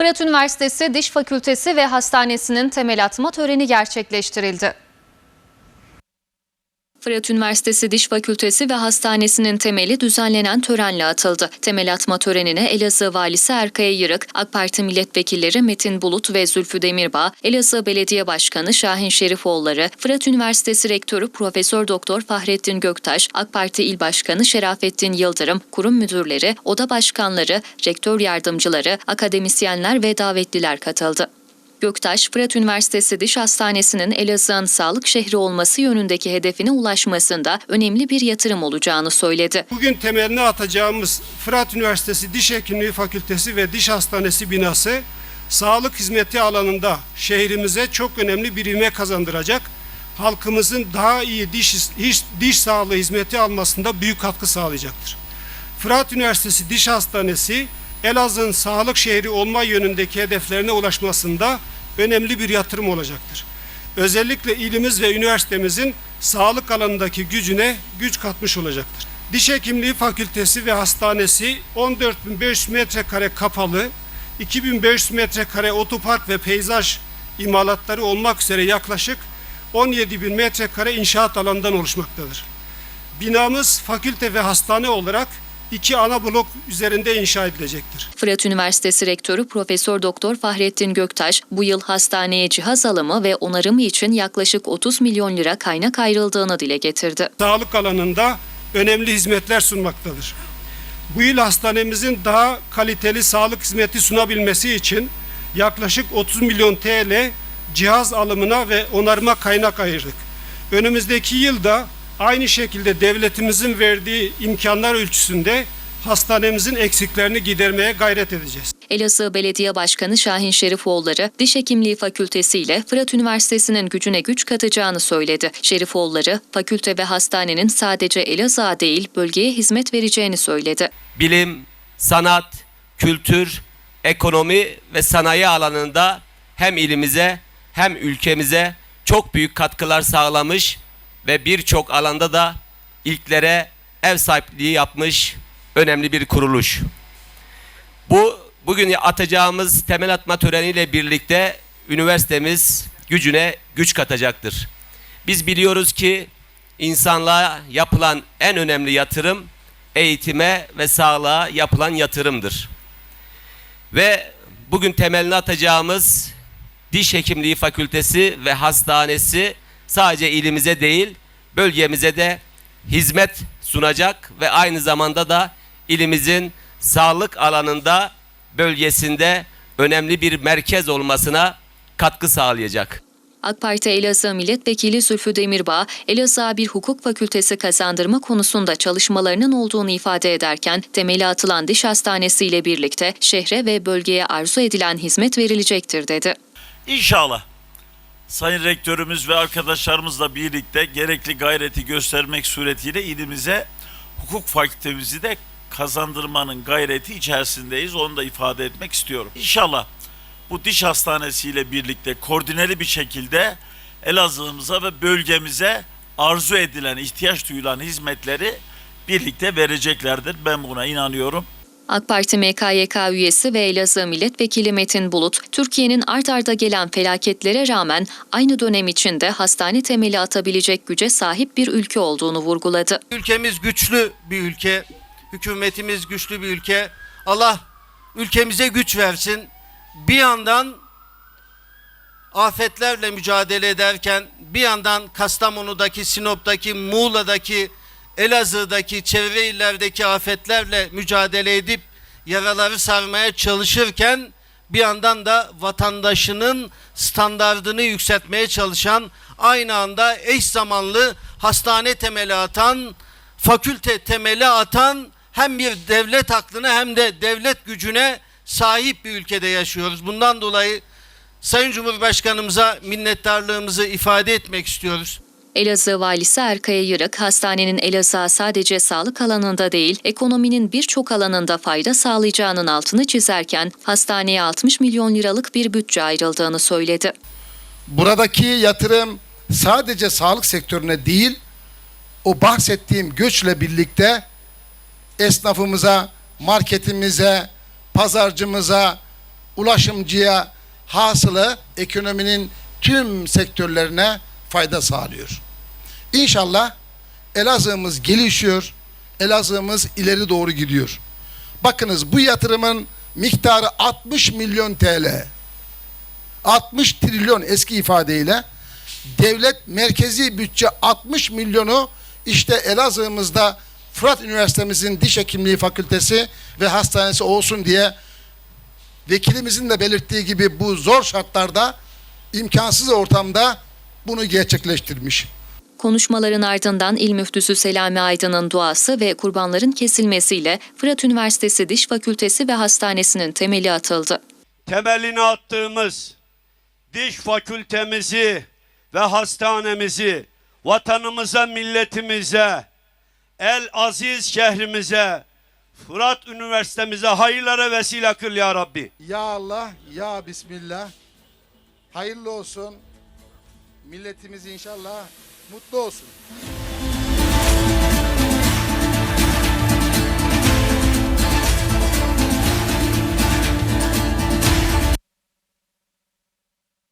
Fırat Üniversitesi Diş Fakültesi ve Hastanesi'nin temel atma töreni gerçekleştirildi. Fırat Üniversitesi Diş Fakültesi ve Hastanesi'nin temeli düzenlenen törenle atıldı. Temel atma törenine Elazığ Valisi Erkaya Yırık, AK Parti milletvekilleri Metin Bulut ve Zülfü Demirbağ, Elazığ Belediye Başkanı Şahin Şerifoğulları, Fırat Üniversitesi Rektörü Profesör Doktor Fahrettin Göktaş, AK Parti İl Başkanı Şerafettin Yıldırım, kurum müdürleri, oda başkanları, rektör yardımcıları, akademisyenler ve davetliler katıldı. Göktaş, Fırat Üniversitesi Diş Hastanesi'nin Elazığ'ın sağlık şehri olması yönündeki hedefine ulaşmasında önemli bir yatırım olacağını söyledi. Bugün temelini atacağımız Fırat Üniversitesi Diş Hekimliği Fakültesi ve Diş Hastanesi binası sağlık hizmeti alanında şehrimize çok önemli bir ivme kazandıracak. Halkımızın daha iyi diş, diş, diş sağlığı hizmeti almasında büyük katkı sağlayacaktır. Fırat Üniversitesi Diş Hastanesi Elazığ'ın sağlık şehri olma yönündeki hedeflerine ulaşmasında önemli bir yatırım olacaktır. Özellikle ilimiz ve üniversitemizin sağlık alanındaki gücüne güç katmış olacaktır. Diş Hekimliği Fakültesi ve Hastanesi 14.500 metrekare kapalı, 2.500 metrekare otopark ve peyzaj imalatları olmak üzere yaklaşık 17.000 metrekare inşaat alanından oluşmaktadır. Binamız fakülte ve hastane olarak iki ana blok üzerinde inşa edilecektir. Fırat Üniversitesi Rektörü Profesör Doktor Fahrettin Göktaş, bu yıl hastaneye cihaz alımı ve onarımı için yaklaşık 30 milyon lira kaynak ayrıldığını dile getirdi. Sağlık alanında önemli hizmetler sunmaktadır. Bu yıl hastanemizin daha kaliteli sağlık hizmeti sunabilmesi için yaklaşık 30 milyon TL cihaz alımına ve onarıma kaynak ayırdık. Önümüzdeki yılda aynı şekilde devletimizin verdiği imkanlar ölçüsünde hastanemizin eksiklerini gidermeye gayret edeceğiz. Elazığ Belediye Başkanı Şahin Şerifoğulları, Diş Hekimliği Fakültesi ile Fırat Üniversitesi'nin gücüne güç katacağını söyledi. Şerifoğulları, fakülte ve hastanenin sadece Elazığ'a değil bölgeye hizmet vereceğini söyledi. bilim, sanat, kültür, ekonomi ve sanayi alanında hem ilimize hem ülkemize çok büyük katkılar sağlamış ve birçok alanda da ilklere ev sahipliği yapmış önemli bir kuruluş. Bu bugün atacağımız temel atma töreniyle birlikte üniversitemiz gücüne güç katacaktır. Biz biliyoruz ki insanlığa yapılan en önemli yatırım eğitime ve sağlığa yapılan yatırımdır. Ve bugün temelini atacağımız Diş Hekimliği Fakültesi ve Hastanesi sadece ilimize değil bölgemize de hizmet sunacak ve aynı zamanda da ilimizin sağlık alanında bölgesinde önemli bir merkez olmasına katkı sağlayacak. AK Parti Elazığ Milletvekili Zülfü Demirbağ, Elazığ'a bir hukuk fakültesi kazandırma konusunda çalışmalarının olduğunu ifade ederken, temeli atılan diş hastanesi ile birlikte şehre ve bölgeye arzu edilen hizmet verilecektir dedi. İnşallah Sayın Rektörümüz ve arkadaşlarımızla birlikte gerekli gayreti göstermek suretiyle ilimize hukuk fakültemizi de kazandırmanın gayreti içerisindeyiz. Onu da ifade etmek istiyorum. İnşallah bu diş hastanesiyle birlikte koordineli bir şekilde Elazığ'ımıza ve bölgemize arzu edilen, ihtiyaç duyulan hizmetleri birlikte vereceklerdir. Ben buna inanıyorum. AK Parti MKYK üyesi ve Elazığ Milletvekili Metin Bulut, Türkiye'nin art arda gelen felaketlere rağmen aynı dönem içinde hastane temeli atabilecek güce sahip bir ülke olduğunu vurguladı. Ülkemiz güçlü bir ülke. Hükümetimiz güçlü bir ülke. Allah ülkemize güç versin. Bir yandan afetlerle mücadele ederken bir yandan Kastamonu'daki, Sinop'taki, Muğla'daki, Elazığ'daki, çevre illerdeki afetlerle mücadele edip yaraları sarmaya çalışırken bir yandan da vatandaşının standardını yükseltmeye çalışan aynı anda eş zamanlı hastane temeli atan, fakülte temeli atan hem bir devlet aklına hem de devlet gücüne sahip bir ülkede yaşıyoruz. Bundan dolayı Sayın Cumhurbaşkanımıza minnettarlığımızı ifade etmek istiyoruz. Elazığ Valisi Erkaya Yırık, hastanenin Elazığ'a sadece sağlık alanında değil, ekonominin birçok alanında fayda sağlayacağının altını çizerken, hastaneye 60 milyon liralık bir bütçe ayrıldığını söyledi. buradaki yatırım sadece sağlık sektörüne değil, o bahsettiğim göçle birlikte esnafımıza, marketimize, pazarcımıza, ulaşımcıya hasılı ekonominin tüm sektörlerine fayda sağlıyor. İnşallah Elazığ'ımız gelişiyor, Elazığ'ımız ileri doğru gidiyor. Bakınız bu yatırımın miktarı 60 milyon TL. 60 trilyon eski ifadeyle devlet merkezi bütçe 60 milyonu işte Elazığ'ımızda Fırat Üniversitemizin Diş Hekimliği Fakültesi ve hastanesi olsun diye vekilimizin de belirttiği gibi bu zor şartlarda imkansız ortamda bunu gerçekleştirmiş. Konuşmaların ardından İl Müftüsü Selami Aydın'ın duası ve kurbanların kesilmesiyle Fırat Üniversitesi Diş Fakültesi ve Hastanesi'nin temeli atıldı. temelini attığımız diş fakültemizi ve hastanemizi vatanımıza, milletimize, el aziz şehrimize, Fırat Üniversitemize hayırlara vesile kıl ya Rabbi. Ya Allah, ya Bismillah. Hayırlı olsun. Milletimiz inşallah mutlu olsun.